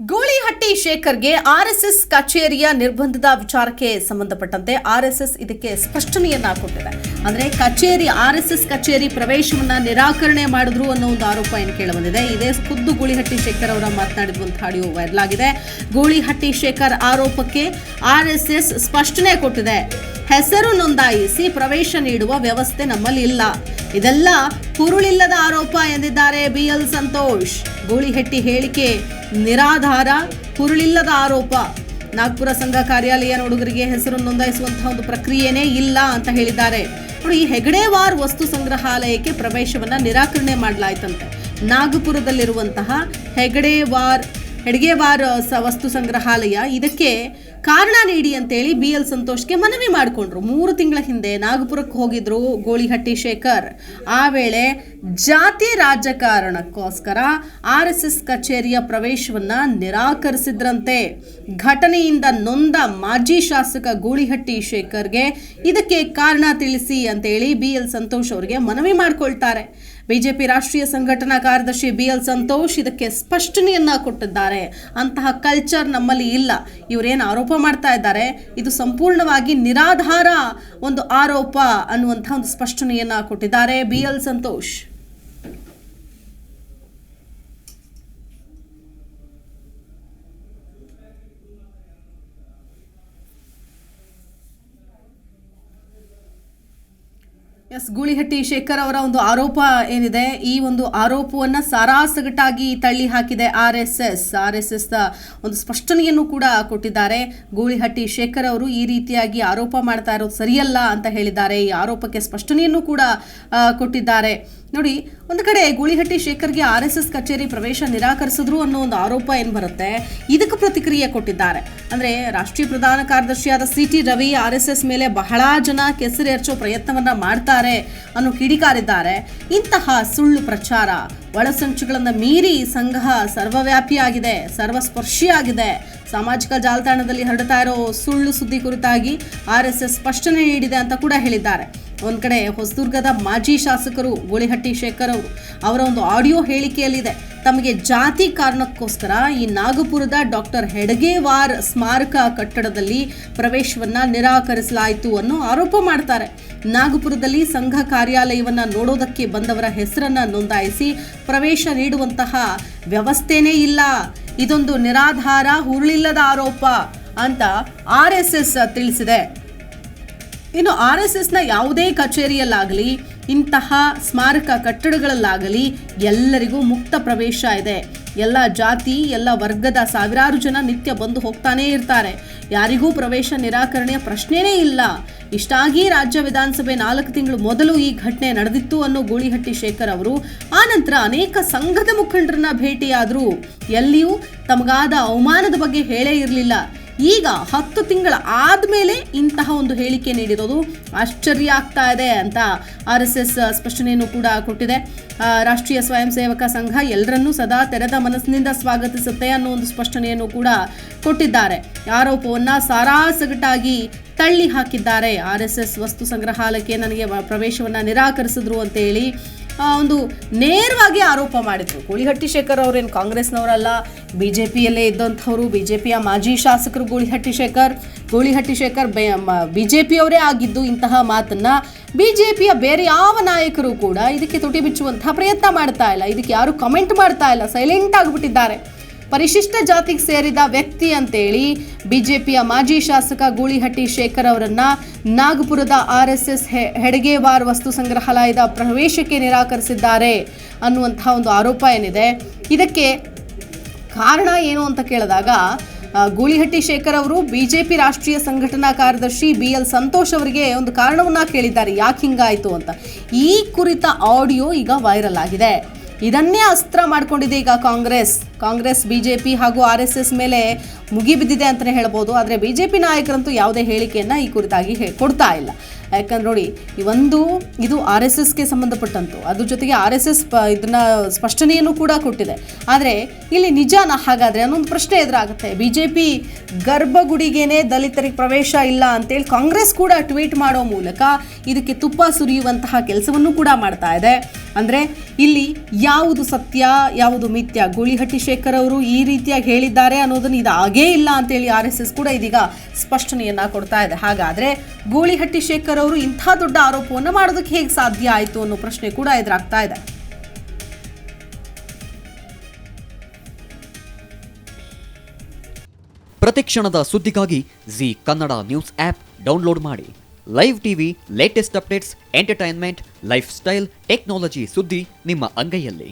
Goolihatti ಶೇಖರ್ಗೆ RSS ಕಚೇರಿಯ ನಿರ್ಬಂಧದ ವಿಚಾರಕ್ಕೆ ಸಂಬಂಧಪಟ್ಟಂತೆ ಆರ್ಎಸ್ಎಸ್ ಇದಕ್ಕೆ ಸ್ಪಷ್ಟನೆಯನ್ನ ಕೊಟ್ಟಿದೆ. ಅಂದ್ರೆ ಕಚೇರಿ ಆರ್ಎಸ್ಎಸ್ ಕಚೇರಿ ಪ್ರವೇಶವನ್ನ ನಿರಾಕರಣೆ ಮಾಡಿದ್ರು ಅನ್ನೋ ಒಂದು ಆರೋಪ ಏನು ಕೇಳಿಬಂದಿದೆ? ಇದೇ ಖುದ್ದು ಗೂಳಿಹಟ್ಟಿ ಶೇಖರ್ ಅವರ ಮಾತನಾಡಿರುವಂತಹ ಆಡಿಯೋ ವೈರಲ್ ಆಗಿದೆ. ಗೂಳಿಹಟ್ಟಿ ಶೇಖರ್ ಆರೋಪಕ್ಕೆ ಆರ್ಎಸ್ಎಸ್ ಸ್ಪಷ್ಟನೆ ಕೊಟ್ಟಿದೆ. ಹೆಸರು ನೋಂದಾಯಿಸಿ ಪ್ರವೇಶ ನೀಡುವ ವ್ಯವಸ್ಥೆ ನಮ್ಮಲ್ಲಿ ಇಲ್ಲ. ಇದೆಲ್ಲ ಕುರುಳಿಲ್ಲದ ಆರೋಪ ಎಂದಿದ್ದಾರೆ ಬಿ ಎಲ್ ಸಂತೋಷ್ ಗೂಳಿಹಟ್ಟಿ ಹೇಳಿಕೆ ನಿರಾಧಾರ, ಕುರುಳಿಲ್ಲದ ಆರೋಪ. ನಾಗ್ಪುರ ಸಂಘ ಕಾರ್ಯಾಲಯ ಹುಡುಗರಿಗೆ ಹೆಸರು ನೋಂದಾಯಿಸುವಂತಹ ಒಂದು ಪ್ರಕ್ರಿಯೆನೇ ಇಲ್ಲ ಅಂತ ಹೇಳಿದ್ದಾರೆ. ನೋಡಿ, ಈ ಹೆಗಡೆವಾರ್ ವಸ್ತು ಸಂಗ್ರಹಾಲಯಕ್ಕೆ ಪ್ರವೇಶವನ್ನ ನಿರಾಕರಣೆ ಮಾಡಲಾಯ್ತಂತೆ. ನಾಗಪುರದಲ್ಲಿರುವಂತಹ ಹೆಗಡೆವಾರ್ ಹೆಡ್ಗೆವಾರ್ ವಸ್ತು ಸಂಗ್ರಹಾಲಯ ಇದಕ್ಕೆ ಕಾರಣ ನೀಡಿ ಅಂತೇಳಿ ಬಿ ಎಲ್ ಸಂತೋಷ್ಗೆ ಮನವಿ ಮಾಡಿಕೊಂಡ್ರು. ಮೂರು ತಿಂಗಳ ಹಿಂದೆ ನಾಗಪುರಕ್ಕೆ ಹೋಗಿದ್ರು ಗೋಳಿಹಟ್ಟಿ ಶೇಖರ್. ಆ ವೇಳೆ ಜಾತಿ ರಾಜಕಾರಣಕ್ಕೋಸ್ಕರ ಆರ್ ಎಸ್ ಎಸ್ ಕಚೇರಿಯ ಪ್ರವೇಶವನ್ನ ನಿರಾಕರಿಸಿದ್ರಂತೆ. ಘಟನೆಯಿಂದ ನೊಂದ ಮಾಜಿ ಶಾಸಕ ಗೋಳಿಹಟ್ಟಿ ಶೇಖರ್ಗೆ ಇದಕ್ಕೆ ಕಾರಣ ತಿಳಿಸಿ ಅಂತೇಳಿ ಬಿ ಎಲ್ ಸಂತೋಷ್ ಅವರಿಗೆ ಮನವಿ ಮಾಡಿಕೊಳ್ತಾರೆ. ಬಿಜೆಪಿ ರಾಷ್ಟ್ರೀಯ ಸಂಘಟನಾ ಕಾರ್ಯದರ್ಶಿ ಬಿ ಎಲ್ ಸಂತೋಷ್ ಇದಕ್ಕೆ ಸ್ಪಷ್ಟನೆಯನ್ನ ಕೊಟ್ಟಿದ್ದಾರೆ. ಅಂತಹ ಕಲ್ಚರ್ ನಮ್ಮಲ್ಲಿ ಇಲ್ಲ. ಇವರೇನು ಆರೋಪ ಮಾಡ್ತಾ ಇದ್ದಾರೆ. ಇದು ಸಂಪೂರ್ಣವಾಗಿ ನಿರಾಧಾರ ಒಂದು ಆರೋಪ ಅನ್ನುವಂತಹ ಒಂದು ಸ್ಪಷ್ಟನೆಯನ್ನ ಕೊಟ್ಟಿದ್ದಾರೆ B L Santhosh. S, Goolihatti Shekar ಅವರ ಒಂದು ಆರೋಪ ಏನಿದೆ, ಈ ಒಂದು ಆರೋಪವನ್ನ ಸಾರಾಸಗಟಾಗಿ ತಳ್ಳಿ ಹಾಕಿದೆ R S S. R S S ಒಂದು ಸ್ಪಷ್ಟನೆಯನ್ನು ಕೂಡ ಕೊಟ್ಟಿದ್ದಾರೆ. ಗೂಳಿಹಟ್ಟಿ ಶೇಖರ್ ಅವರು ಈ ರೀತಿಯಾಗಿ ಆರೋಪ ಮಾಡ್ತಾ ಇರೋದು ಸರಿಯಲ್ಲ ಅಂತ ಹೇಳಿದ್ದಾರೆ. ಈ ಆರೋಪಕ್ಕೆ ಸ್ಪಷ್ಟನೆಯನ್ನು ಕೂಡ ಕೊಟ್ಟಿದ್ದಾರೆ. ನೋಡಿ, ಒಂದು ಕಡೆ ಗೂಳಿಹಟ್ಟಿ ಶೇಖರ್ಗೆ ಆರ್ ಎಸ್ ಎಸ್ ಕಚೇರಿ ಪ್ರವೇಶ ನಿರಾಕರಿಸಿದ್ರು ಅನ್ನೋ ಒಂದು ಆರೋಪ ಏನು ಬರುತ್ತೆ? ಇದಕ್ಕೆ ಪ್ರತಿಕ್ರಿಯೆ ಕೊಟ್ಟಿದ್ದಾರೆ. ಅಂದರೆ ರಾಷ್ಟ್ರೀಯ ಪ್ರಧಾನ ಕಾರ್ಯದರ್ಶಿಯಾದ C T Ravi R S S ಮೇಲೆ ಬಹಳ ಜನ ಕೆಸರು ಎರಚೋ ಪ್ರಯತ್ನವನ್ನು ಮಾಡ್ತಾರೆ ಅನ್ನೋ ಕಿಡಿಕಾರಿದ್ದಾರೆ. ಇಂತಹ ಸುಳ್ಳು ಪ್ರಚಾರ ಒಳಸಂಚುಗಳನ್ನು ಮೀರಿ ಸಂಘ ಸರ್ವವ್ಯಾಪಿಯಾಗಿದೆ, ಸರ್ವಸ್ಪರ್ಶಿಯಾಗಿದೆ. ಸಾಮಾಜಿಕ ಜಾಲತಾಣದಲ್ಲಿ ಹರಡ್ತಾ ಇರೋ ಸುಳ್ಳು ಸುದ್ದಿ ಕುರಿತಾಗಿ ಆರ್ ಎಸ್ ಎಸ್ ಸ್ಪಷ್ಟನೆ ನೀಡಿದೆ ಅಂತ ಕೂಡ ಹೇಳಿದ್ದಾರೆ. ಒಂದ್ ಕಡೆ ಹೊಸದುರ್ಗದ ಮಾಜಿ ಶಾಸಕರು ಗೋಳಿಹಟ್ಟಿ ಶೇಖರ್ ಅವರು. ಅವರ ಒಂದು ಆಡಿಯೋ ಹೇಳಿಕೆಯಲ್ಲಿದೆ. ತಮಗೆ ಜಾತಿ ಕಾರಣಕ್ಕೋಸ್ಕರ ಈ ನಾಗಪುರದ ಡಾಕ್ಟರ್ ಹೆಡಗೇವಾರ್ ಸ್ಮಾರಕ ಕಟ್ಟಡದಲ್ಲಿ ಪ್ರವೇಶವನ್ನ ನಿರಾಕರಿಸಲಾಯಿತು ಅನ್ನೋ ಆರೋಪ ಮಾಡ್ತಾರೆ. ನಾಗಪುರದಲ್ಲಿ ಸಂಘ ಕಾರ್ಯಾಲಯವನ್ನು ನೋಡೋದಕ್ಕೆ ಬಂದವರ ಹೆಸರನ್ನ ನೋಂದಾಯಿಸಿ ಪ್ರವೇಶ ನೀಡುವಂತಹ ವ್ಯವಸ್ಥೆನೇ ಇಲ್ಲ. ಇದೊಂದು ನಿರಾಧಾರ, ಹುರುಳಿಲ್ಲದ ಆರೋಪ ಅಂತ ಆರ್ ಎಸ್ ಎಸ್ ತಿಳಿಸಿದೆ. ಇನ್ನು ಆರ್ ಎಸ್ ಎಸ್ನ ಯಾವುದೇ ಕಚೇರಿಯಲ್ಲಾಗಲಿ, ಇಂತಹ ಸ್ಮಾರಕ ಕಟ್ಟಡಗಳಲ್ಲಾಗಲಿ ಎಲ್ಲರಿಗೂ ಮುಕ್ತ ಪ್ರವೇಶ ಇದೆ. ಎಲ್ಲ ಜಾತಿ, ಎಲ್ಲ ವರ್ಗದ ಸಾವಿರಾರು ಜನ ನಿತ್ಯ ಬಂದು ಹೋಗ್ತಾನೇ ಇರ್ತಾರೆ. ಯಾರಿಗೂ ಪ್ರವೇಶ ನಿರಾಕರಣೆಯ ಪ್ರಶ್ನೆಯೇ ಇಲ್ಲ. ಇಷ್ಟಾಗಿ ರಾಜ್ಯ ವಿಧಾನಸಭೆ ನಾಲ್ಕು ತಿಂಗಳು ಮೊದಲು ಈ ಘಟನೆ ನಡೆದಿತ್ತು ಅನ್ನೋ ಗೂಳಿಹಟ್ಟಿ ಶೇಖರ್ ಅವರು ಆನಂತರ ಅನೇಕ ಸಂಘದ ಮುಖಂಡರನ್ನ ಭೇಟಿಯಾದ್ರು. ಎಲ್ಲಿಯೂ ತಮಗಾದ ಅವಮಾನದ ಬಗ್ಗೆ ಹೇಳೇ ಇರಲಿಲ್ಲ. ಈಗ ಹತ್ತು ತಿಂಗಳ ಆದಮೇಲೆ ಇಂತಹ ಒಂದು ಹೇಳಿಕೆ ನೀಡಿರೋದು ಆಶ್ಚರ್ಯ ಆಗ್ತಾ ಇದೆ ಅಂತ ಆರ್ ಎಸ್ ಎಸ್ ಸ್ಪಷ್ಟನೆಯನ್ನು ಕೂಡ ಕೊಟ್ಟಿದೆ. ರಾಷ್ಟ್ರೀಯ ಸ್ವಯಂ ಸೇವಕ ಸಂಘ ಎಲ್ಲರನ್ನೂ ಸದಾ ತೆರೆದ ಮನಸ್ಸಿನಿಂದ ಸ್ವಾಗತಿಸುತ್ತೆ ಅನ್ನೋ ಒಂದು ಸ್ಪಷ್ಟನೆಯನ್ನು ಕೂಡ ಕೊಟ್ಟಿದ್ದಾರೆ. ಆರೋಪವನ್ನು ಸಾರಾಸಗಟಾಗಿ ತಳ್ಳಿ ಹಾಕಿದ್ದಾರೆ. ಆರ್ ಎಸ್ ಎಸ್ ವಸ್ತು ಸಂಗ್ರಹಾಲಯಕ್ಕೆ ನನಗೆ ಪ್ರವೇಶವನ್ನು ನಿರಾಕರಿಸಿದ್ರು ಅಂತ ಹೇಳಿ ಆ, ಒಂದು ನೇರವಾಗಿ ಆರೋಪ ಮಾಡಿದರು. ಗೂಳಿಹಟ್ಟಿ ಶೇಖರ್ ಅವರೇನು ಕಾಂಗ್ರೆಸ್ನವರಲ್ಲ ಬಿ ಜೆ ಪಿಯಲ್ಲೇ ಇದ್ದಂಥವ್ರು ಬಿ ಜೆ ಪಿಯ ಮಾಜಿ ಶಾಸಕರು ಗೂಳಿಹಟ್ಟಿ ಶೇಖರ್. ಗೂಳಿಹಟ್ಟಿ ಶೇಖರ್ ಬಿ ಜೆ ಪಿಯವರೇ ಆಗಿದ್ದು ಇಂತಹ ಮಾತನ್ನು ಬಿ ಜೆ ಪಿಯ ಬೇರೆ ಯಾವ ನಾಯಕರು ಕೂಡ ಇದಕ್ಕೆ ತುಟಿ ಬಿಚ್ಚುವಂತಹ ಪ್ರಯತ್ನ ಮಾಡ್ತಾ ಇಲ್ಲ. ಇದಕ್ಕೆ ಯಾರು ಕಮೆಂಟ್ ಮಾಡ್ತಾ ಇಲ್ಲ. ಸೈಲೆಂಟ್ ಆಗಿಬಿಟ್ಟಿದ್ದಾರೆ ಪರಿಶಿಷ್ಟ ಜಾತಿಗೆ ಸೇರಿದ ವ್ಯಕ್ತಿ ಅಂತೇಳಿ ಬಿಜೆಪಿಯ ಮಾಜಿ ಶಾಸಕ ಗೂಳಿಹಟ್ಟಿ ಶೇಖರ್ ಅವರನ್ನ ನಾಗಪುರದ ಆರ್ ಎಸ್ ಎಸ್ ಹೆಡಗೇವಾರ್ ವಸ್ತು ಸಂಗ್ರಹಾಲಯದ ಪ್ರವೇಶಕ್ಕೆ ನಿರಾಕರಿಸಿದ್ದಾರೆ ಅನ್ನುವಂತಹ ಒಂದು ಆರೋಪ ಏನಿದೆ. ಇದಕ್ಕೆ ಕಾರಣ ಏನು ಅಂತ ಕೇಳಿದಾಗ ಗೂಳಿಹಟ್ಟಿ ಶೇಖರ್ ಅವರು ಬಿಜೆಪಿ ರಾಷ್ಟ್ರೀಯ ಸಂಘಟನಾ ಕಾರ್ಯದರ್ಶಿ ಬಿ ಎಲ್ ಸಂತೋಷ್ ಅವರಿಗೆ ಒಂದು ಕಾರಣವನ್ನ ಕೇಳಿದ್ದಾರೆ. ಯಾಕೆ ಹಿಂಗಾಯ್ತು ಅಂತ. ಈ ಕುರಿತ ಆಡಿಯೋ ಈಗ ವೈರಲ್ ಆಗಿದೆ. ಇದನ್ನೇ ಅಸ್ತ್ರ ಮಾಡಿಕೊಂಡಿದೆ ಈಗ ಕಾಂಗ್ರೆಸ್. ಕಾಂಗ್ರೆಸ್, ಬಿಜೆಪಿ ಹಾಗೂ ಆರ್ ಎಸ್ ಎಸ್ ಮೇಲೆ ಮುಗಿಬಿದ್ದಿದೆ ಅಂತಲೇ ಹೇಳ್ಬೋದು. ಆದರೆ ಬಿಜೆಪಿ ನಾಯಕರಂತೂ ಯಾವುದೇ ಹೇಳಿಕೆಯನ್ನು ಈ ಕುರಿತಾಗಿ ಕೊಡ್ತಾ ಇಲ್ಲ. ಯಾಕಂದ್ರೆ ನೋಡಿ, ಈ ಒಂದು, ಇದು ಆರ್ ಎಸ್ ಎಸ್ಗೆ ಸಂಬಂಧಪಟ್ಟಂತು, ಅದ್ರ ಜೊತೆಗೆ ಆರ್ ಎಸ್ ಎಸ್ ಇದನ್ನ ಸ್ಪಷ್ಟನೆಯನ್ನು ಕೂಡ ಕೊಟ್ಟಿದೆ. ಆದರೆ ಇಲ್ಲಿ ನಿಜಾನ ಹಾಗಾದ್ರೆ ಅನ್ನೊಂದು ಪ್ರಶ್ನೆ ಎದುರಾಗುತ್ತೆ. ಬಿ ಜೆ ಪಿ ಗರ್ಭಗುಡಿಗೇನೆ ದಲಿತರಿಗೆ ಪ್ರವೇಶ ಇಲ್ಲ ಅಂತೇಳಿ ಕಾಂಗ್ರೆಸ್ ಕೂಡ ಟ್ವೀಟ್ ಮಾಡೋ ಮೂಲಕ ಇದಕ್ಕೆ ತುಪ್ಪ ಸುರಿಯುವಂತಹ ಕೆಲಸವನ್ನು ಕೂಡ ಮಾಡ್ತಾ ಇದೆ. ಅಂದರೆ ಇಲ್ಲಿ ಯಾವುದು ಸತ್ಯ, ಯಾವುದು ಮಿಥ್ಯ, ಗೂಳಿಹಟ್ಟಿ ಶೇಖರ್ ಅವರು ಈ ರೀತಿಯಾಗಿ ಹೇಳಿದ್ದಾರೆ ಅನ್ನೋದನ್ನ ಇದಾಗೇ ಇಲ್ಲ ಅಂತೇಳಿ ಆರ್ ಎಸ್ ಎಸ್ ಕೂಡ ಇದೀಗ ಸ್ಪಷ್ಟನೆಯನ್ನ ಕೊಡ್ತಾ ಇದೆ. ಹಾಗಾದ್ರೆ ಗೂಳಿಹಟ್ಟಿ ಶೇಖರ್ ಅವರು ಇಂಥ ದೊಡ್ಡ ಆರೋಪವನ್ನು ಮಾಡೋದಕ್ಕೆ ಹೇಗೆ ಸಾಧ್ಯ ಆಯಿತು ಅನ್ನೋ ಪ್ರಶ್ನೆ ಕೂಡ ಎದುರಾಗ್ತಾ ಇದೆ. ಪ್ರತಿಕ್ಷಣದ ಸುದ್ದಿಗಾಗಿ Zee Kannada news app download ಮಾಡಿ. Live TV latest updates entertainment lifestyle technology ಸುದ್ದಿ ನಿಮ್ಮ ಅಂಗೈಯಲ್ಲಿ.